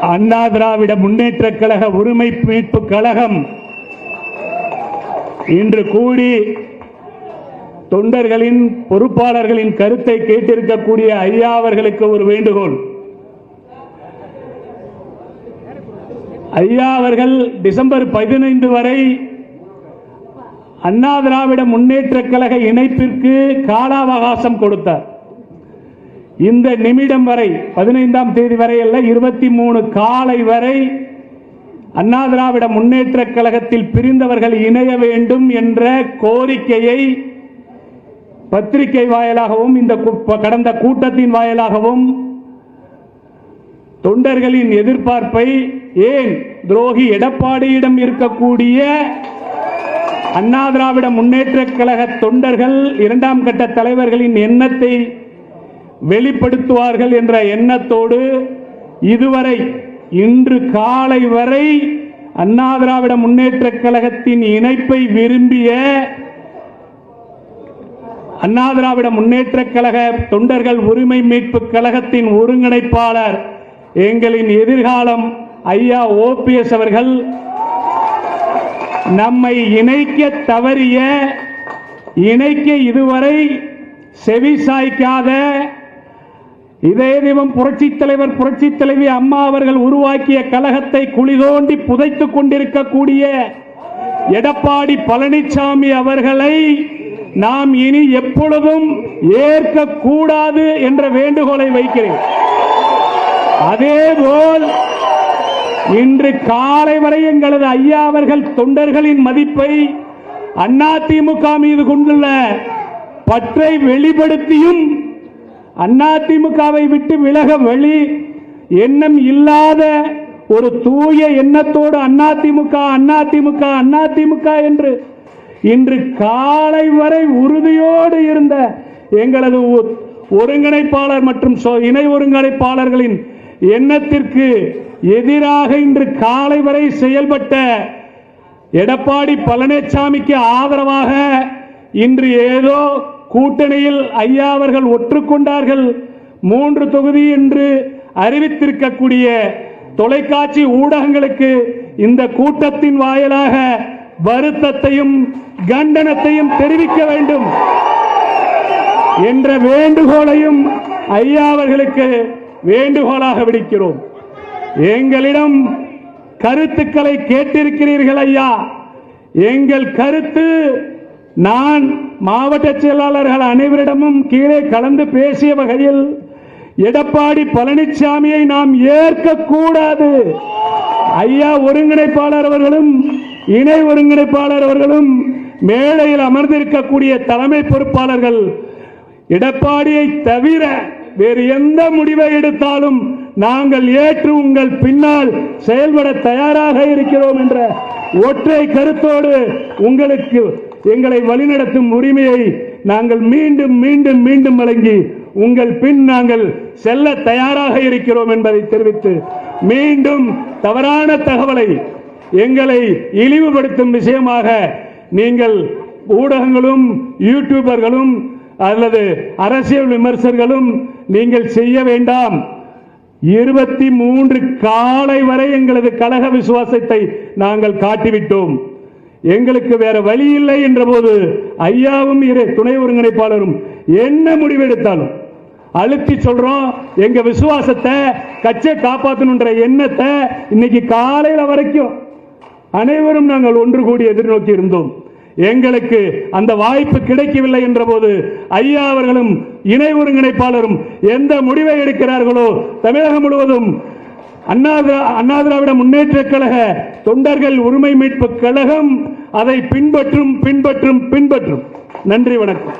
அண்ணா திராவிட முன்னேற்ற கழக உரிமை மீட்பு கழகம் இன்று கூடி தொண்டர்களின் பொறுப்பாளர்களின் கருத்தை கேட்டிருக்கக்கூடிய ஐயா அவர்களுக்கு ஒரு வேண்டுகோள். ஐயா அவர்கள் டிசம்பர் பதினைந்து வரை அண்ணா திராவிட முன்னேற்ற கழக இணைப்பிற்கு கால அவகாசம் கொடுத்தார். இந்த நிமிடம் வரை பதினைந்தாம் தேதி வரை அல்ல இருபத்தி மூணு காலை வரை அண்ணா திராவிட முன்னேற்ற கழகத்தில் பிரிந்தவர்கள் இணைய வேண்டும் என்ற கோரிக்கையை பத்திரிகை வாயிலாகவும் இந்த கு- கடந்த கூட்டத்தின் வாயிலாகவும் தொண்டர்களின் எதிர்பார்ப்பை ஏன் துரோகி எடப்பாடியிடம் இருக்கக்கூடிய அண்ணா திராவிட முன்னேற்ற கழக தொண்டர்கள் இரண்டாம் கட்ட தலைவர்களின் எண்ணத்தை வெளிப்படுத்துவார்கள் என்ற எண்ணத்தோடு இதுவரை இன்று காலை வரை அண்ணா திராவிட முன்னேற்ற கழகத்தின் இணைப்பை விரும்பிய அண்ணா திராவிட முன்னேற்ற கழக தொண்டர்கள் உரிமை மீட்பு கழகத்தின் ஒருங்கிணைப்பாளர் எங்களின் எதிர்காலம் ஐயா ஓபிஎஸ் அவர்கள் நம்மை இணைக்க தவறிய இணைக்க இதுவரை செவி சாய்க்காத இதே தெய்வம் புரட்சி தலைவர் புரட்சி தலைவி அம்மா அவர்கள் உருவாக்கிய கழகத்தை குளிதோண்டி புதைத்துக் கொண்டிருக்கக்கூடிய எடப்பாடி பழனிசாமி அவர்களை நாம் இனி எப்பொழுதும் ஏற்கக்கூடாது என்ற வேண்டுகோளை வைக்கிறேன். அதேபோல் இன்று காலை வரை எங்களது ஐயா அவர்கள் தொண்டர்களின் மதிப்பை அதிமுக மீது கொண்டுள்ள பற்றை வெளிப்படுத்தியும் அதிமுகவை விட்டு விலக வழி எண்ணம் இல்லாத ஒரு தூய எண்ணத்தோடு அதிமுக அதிமுக அதிமுக என்று இன்று காலை வரை உறுதியோடு இருந்த எங்களது ஒருங்கிணைப்பாளர் மற்றும் சொ- இணை ஒருங்கிணைப்பாளர்களின் எண்ணத்திற்கு எதிராக இன்று காலை வரை செயல்பட்ட எடப்பாடி பழனிசாமிக்கு ஆதரவாக இன்று ஏதோ கூட்டணியில் ஐயா அவர்கள் ஒற்றுக்கொண்டார்கள். மூன்று தொகுதி என்று அறிவித்திருக்கக்கூடிய தொலைக்காட்சி ஊடகங்களுக்கு இந்த கூட்டத்தின் வாயிலாக வருத்தத்தையும் கண்டனத்தையும் தெரிவிக்க வேண்டும். என்ற வேண்டுகோளையும் ஐயா அவர்களுக்கு வேண்டுகோளாக விடுக்கிறோம். எங்களிடம் கருத்துக்களை கேட்டிருக்கிறீர்கள் ஐயா. எங்கள் கருத்து நான் மாவட்ட செயலாளர்கள் அனைவரிடமும் கீழே கலந்து பேசிய வகையில் எடப்பாடி பழனிசாமியை நாம் ஏற்கக்கூடாது ஐயா ஒருங்கிணைப்பாளர் அவர்களும் இணை ஒருங்கிணைப்பாளர் அவர்களும் மேடையில் அமர்ந்திருக்கக்கூடிய தலைமை பொறுப்பாளர்கள் எடப்பாடியை தவிர வேறு எந்த முடிவை எடுத்தாலும் நாங்கள் ஏற்று உங்கள் பின்னால் செயல்பட தயாராக இருக்கிறோம் என்ற ஒற்றை கருத்தோடு உங்களுக்கு எங்களை வழிநடத்தும் உரிமையை நாங்கள் மீண்டும் மீண்டும் மீண்டும் வழங்கி உங்கள் பின் நாங்கள் செல்ல தயாராக இருக்கிறோம் என்பதை தெரிவித்து மீண்டும் தவறான தகவலை எங்களை இழிவுபடுத்தும் விஷயமாக நீங்கள் ஊடகங்களும் யூடியூபர்களும் அல்லது அரசியல் விமர்சகர்களும் நீங்கள் செய்ய வேண்டாம். இருபத்தி மூன்று காலை வரை எங்களது கழக விசுவாசத்தை நாங்கள் காட்டிவிட்டோம். எங்களுக்கு வேற வழி இல்லை என்ற போது ஐயாவும் இரு துணை ஒருங்கிணைப்பாளரும் என்ன முடிவெடுத்தாலும் அழுத்தி சொல்றோம் எங்க விசுவாசத்தை கட்சியை காப்பாற்றணுன்ற எண்ணத்தை இன்னைக்கு காலையில வரைக்கும் அனைவரும் நாங்கள் ஒன்று கூடி எதிர்நோக்கி இருந்தோம். எங்களுக்கு அந்த வாய்ப்பு கிடைக்கவில்லை என்ற போது ஐயா அவர்களும் இணை ஒருங்கிணைப்பாளரும் எந்த முடிவை எடுக்கிறார்களோ தமிழகம் முழுவதும் அண்ணா திராவிட முன்னேற்ற கழக தொண்டர்கள் உரிமை மீட்பு கழகம் அதை பின்பற்றும் பின்பற்றும் பின்பற்றும். நன்றி வணக்கம்.